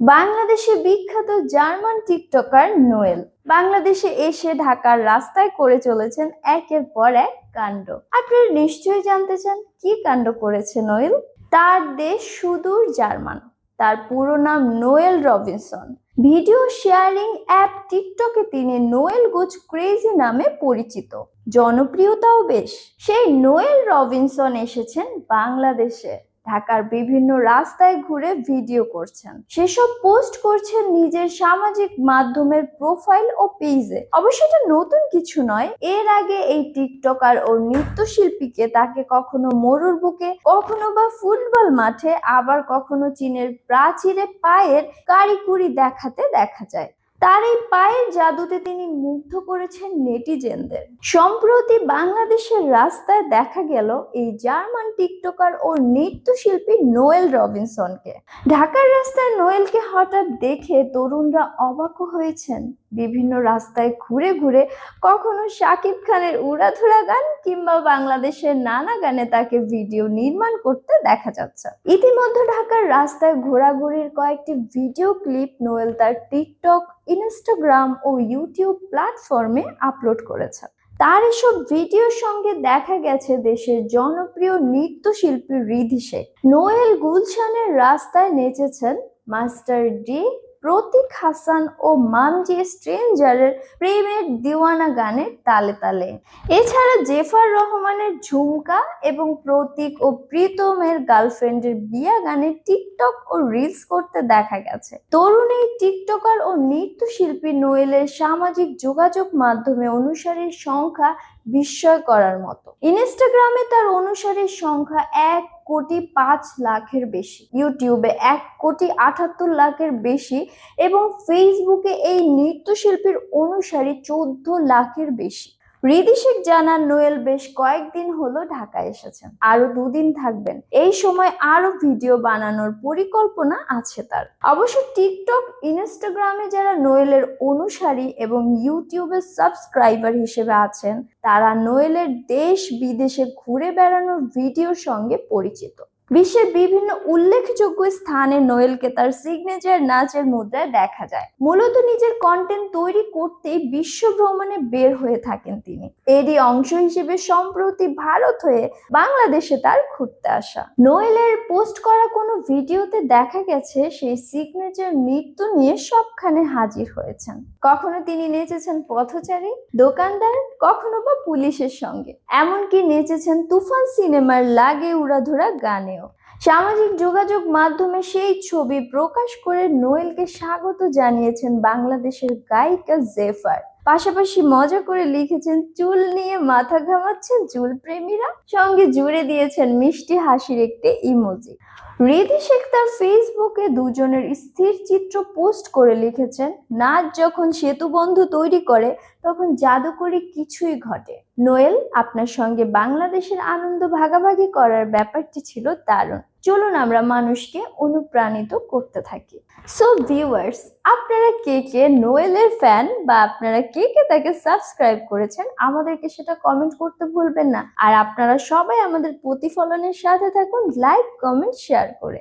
বাংলাদেশে বিখ্যাত German TikToker Noel. বাংলাদেশে এসে ঢাকার রাস্তায় করে চলেছেন একের পর এক কাণ্ড। আপনারা নিশ্চয়ই জানতে চান কি কাণ্ড করেছে নোয়েল? তার দেশ সুদূর জার্মান। তার পুরো নাম Noel Robinson. Video sharing app টিকটকে তিনি নোয়েল গুজ ক্রেজি নামে পরিচিত। জনপ্রিয়তাও বেশ। সেই নোয়েল রবিনসন এসেছেন বাংলাদেশে। ঢাকার বিভিন্ন রাস্তায় ঘুরে ভিডিও করছেন। সেসব পোস্ট করছেন নিজের সামাজিক মাধ্যমের প্রোফাইল ও পেজে। অবশ্য এটা নতুন কিছু নয়, এর আগে এই টিকটকার ও নৃত্যশিল্পীকে তাকে কখনো মরুর বুকে, কখনো বা ফুটবল মাঠে, আবার কখনো চীনের প্রাচীরে পায়ের কারিকুরি দেখাতে দেখা যায়। তার এই পায়ের জাদুতে তিনি মুগ্ধ করেছেন নেটিজেনদের। সম্প্রতি বাংলাদেশের রাস্তায় দেখা গেল এই জার্মান টিকটকার ও নৃত্যশিল্পী নোয়েল রবিনসনকে। ঢাকার রাস্তায় নোয়েলকে হঠাৎ দেখে তরুণরা অবাক হয়েছেন। বিভিন্ন রাস্তায় ঘুরে ঘুরে কখনো শাকিব খানের উড়াধুরা গান কিংবা বাংলাদেশের নানা গানে তাকে ভিডিও নির্মাণ করতে দেখা যাচ্ছে। ইতিমধ্যে ঢাকার রাস্তায় ঘোরাঘুরির কয়েকটি ভিডিও ক্লিপ নোয়েল তার টিকটক ইনস্টাগ্রাম ও ইউটিউব প্ল্যাটফর্মে আপলোড করেছে। তার এসব ভিডিওর সঙ্গে দেখা গেছে দেশের জনপ্রিয় নৃত্যশিল্পী রিধি শেখ নোয়েল গুলশানের রাস্তায় নেচেছেন মাস্টার ডি প্রতীক হাসান ও মামজি স্ট্রেঞ্জারের প্রেমের দিওয়ানা গানের তালে তালে। এছাড়া জেফার রহমানের ঝুমকা এবং প্রতীক ও প্রীতমের গার্লফ্রেন্ডের বিয়া গানে টিকটক ও রিলস করতে দেখা গেছে। তরুণ এই টিকটকার ও নৃত্যশিল্পী নোয়েলের সামাজিক যোগাযোগ মাধ্যমে অনুসারীর সংখ্যা বিস্ময় করার মতো। ইনস্টাগ্রামে তার অনুসারীর সংখ্যা এক কোটি পাঁচ লাখের বেশি। ইউটিউবে এক কোটি আটাত্তর লাখের বেশি এবং ফেসবুকে এই নৃত্যশিল্পীর অনুসারী চোদ্দ লাখের বেশি। রিদি শেখ জানান নোয়েল বেশ কয়েকদিন হলো ঢাকা এসেছেন আরও দুদিন থাকবেন। এই সময় আরও ভিডিও বানানোর পরিকল্পনা আছে তার। অবশ্য টিকটক, ইনস্টাগ্রামে যারা নোয়েলের অনুসারী এবং ইউটিউবের সাবস্ক্রাইবার হিসেবে আছেন, তারা নোয়েলের দেশ বিদেশে ঘুরে বেড়ানোর ভিডিওর সঙ্গে পরিচিত। বিশ্বের বিভিন্ন উল্লেখযোগ্য স্থানে নোয়েলকে তার সিগনেচার নাচের মুদ্রায় দেখা যায়। মূলত নিজের কন্টেন্ট তৈরি করতেই বিশ্ব ভ্রমণে বের হয়ে থাকেন তিনি। এরই অংশ হিসেবে সম্প্রতি ভারত হয়ে বাংলাদেশে তার ঘুরতে আসা। নোয়েলের পোস্ট করা কোনো ভিডিওতে দেখা গেছে, সেই সিগনেচার নৃত্য নিয়ে সবখানে হাজির হয়েছেন। কখনো তিনি নেচেছেন পথচারী, দোকানদার, কখনো বা পুলিশের সঙ্গে। এমনকি নেচেছেন তুফান সিনেমার লাগে উড়াধুরা গানেও। সামাজিক যোগাযোগ মাধ্যমে সেই ছবি প্রকাশ করে নোয়েলকে স্বাগত জানিয়েছেন বাংলাদেশের গায়িকা জেফার। পাশাপাশি মজা করে লিখেছেন, চুল নিয়ে মাথা ঘামাচ্ছেন চুল প্রেমীরা? সঙ্গে জুড়ে দিয়েছেন মিষ্টি হাসির একটি ইমোজি। রিধি শেখ তার ফেসবুকে দুজনের স্থির চিত্র পোস্ট করে লিখেছেন, নাচ যখন সেতু বন্ধু তৈরি করে, তখন জাদুকরি কিছুই ঘটে। নোয়েল, আপনার সঙ্গে বাংলাদেশের আনন্দ ভাগাভাগি করার ব্যাপারটি ছিল দারুণ। চলুন আমরা মানুষকে অনুপ্রাণিত করতে থাকি। সো ভিউয়ার্স আপনারা কে কে নোয়েলের ফ্যান বা আপনারা কে কে তাকে সাবস্ক্রাইব করেছেন, আমাদেরকে সেটা কমেন্ট করতে ভুলবেন না। আর আপনারা সবাই আমাদের প্রতিফলনের সাথে থাকুন লাইক কমেন্ট শেয়ার করে।